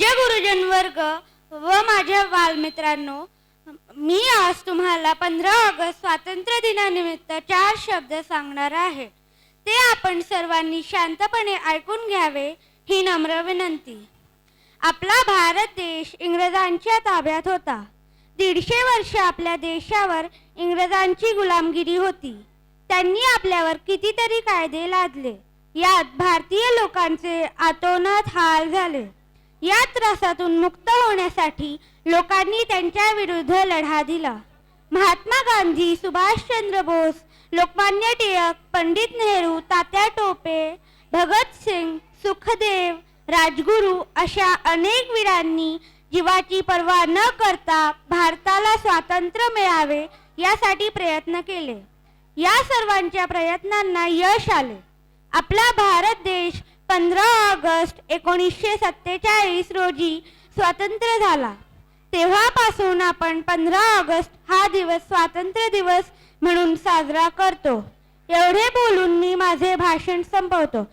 पूज्य गुरुजन वर्ग व माझ्या बालमित्रांनो मी आज तुम्हाला पंधरा ऑगस्ट स्वातंत्र्य दिनानिमित्त चार शब्द सांगणार आहे. ते आपण सर्वांनी शांतपणे ऐकून घ्यावे ही नम्र विनंती. आपला भारत देश इंग्रजांच्या ताब्यात होता. दीडशे वर्ष आपल्या देशावर इंग्रजांची गुलामगिरी होती. त्यांनी आपल्यावर कितीतरी कायदे लादले. यात भारतीय लोकांचे आतोनात हाल झाले. या त्रासातून मुक्त होण्यासाठी लोकांनी त्यांच्या विरुद्ध लढा दिला. महात्मा गांधी सुभाषचंद्र बोस लोकमान्य टिळक पंडित नेहरू तात्या टोपे भगत सिंग सुखदेव राजगुरू अशा अनेक वीरांनी जीवाची पर्वा न करता भारताला स्वातंत्र्य मिळावे यासाठी प्रयत्न केले. या सर्वांच्या प्रयत्नांना यश आले. आपला भारत देश पंधरा ऑगस्ट एकोणीसशे सत्तेचाळीस रोजी स्वातंत्र्य झाला. तेव्हापासून आपण पंधरा ऑगस्ट हा दिवस स्वातंत्र्य दिवस म्हणून साजरा करतो. एवढे बोलून मी माझे भाषण संपवतो.